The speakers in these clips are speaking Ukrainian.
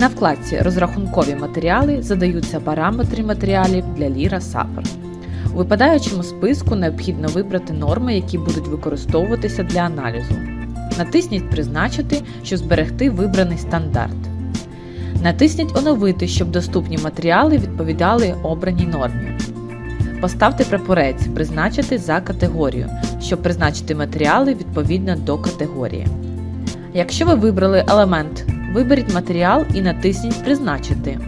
На вкладці Розрахункові матеріали задаються параметри матеріалів для Ліра Сапер. У випадаючому списку необхідно вибрати норми, які будуть використовуватися для аналізу. Натисніть Призначити, щоб зберегти вибраний стандарт. Натисніть Оновити, щоб доступні матеріали відповідали обраній нормі. Поставте прапорець Призначити за категорію, щоб призначити матеріали відповідно до категорії. Якщо ви вибрали елемент, виберіть матеріал і натисніть Призначити.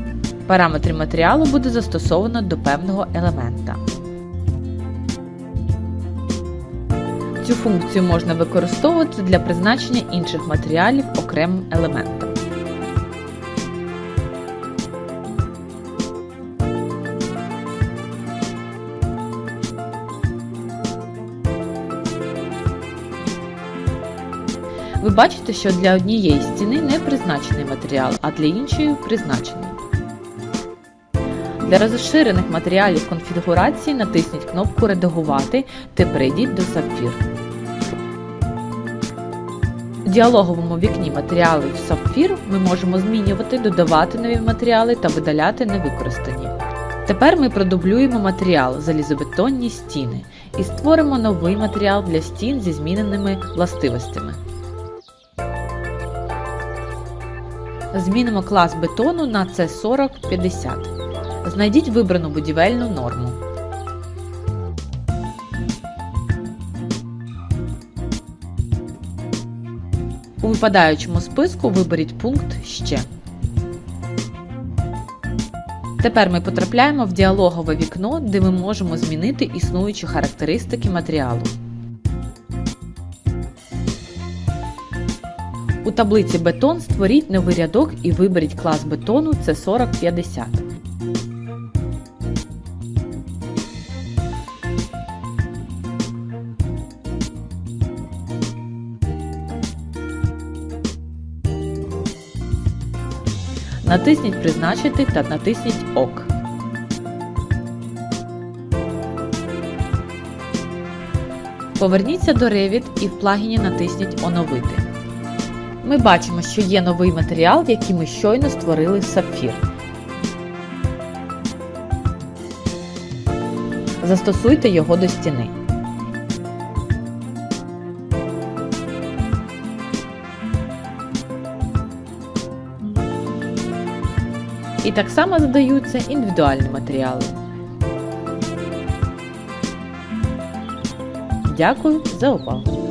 Параметри матеріалу буде застосовано до певного елемента. Цю функцію можна використовувати для призначення інших матеріалів окремим елементом. Ви бачите, що для однієї стіни не призначений матеріал, а для іншої призначений. Для розширених матеріалів конфігурації натисніть кнопку Редагувати та перейдіть до Сапфір. У діалоговому вікні матеріалів Сапфір ми можемо змінювати, додавати нові матеріали та видаляти невикористані. Тепер ми продублюємо матеріал залізобетонні стіни і створимо новий матеріал для стін зі зміненими властивостями. Змінимо клас бетону на C4050. Знайдіть вибрану будівельну норму. У випадаючому списку виберіть пункт Ще. Тепер ми потрапляємо в діалогове вікно, де ми можемо змінити існуючі характеристики матеріалу. У таблиці бетон створіть новий рядок і виберіть клас бетону C4050. Натисніть Призначити та натисніть ОК. Поверніться до Revit і в плагіні натисніть Оновити. Ми бачимо, що є новий матеріал, який ми щойно створили сапфір. Застосуйте його до стіни. І так само задаються індивідуальні матеріали. Дякую за увагу!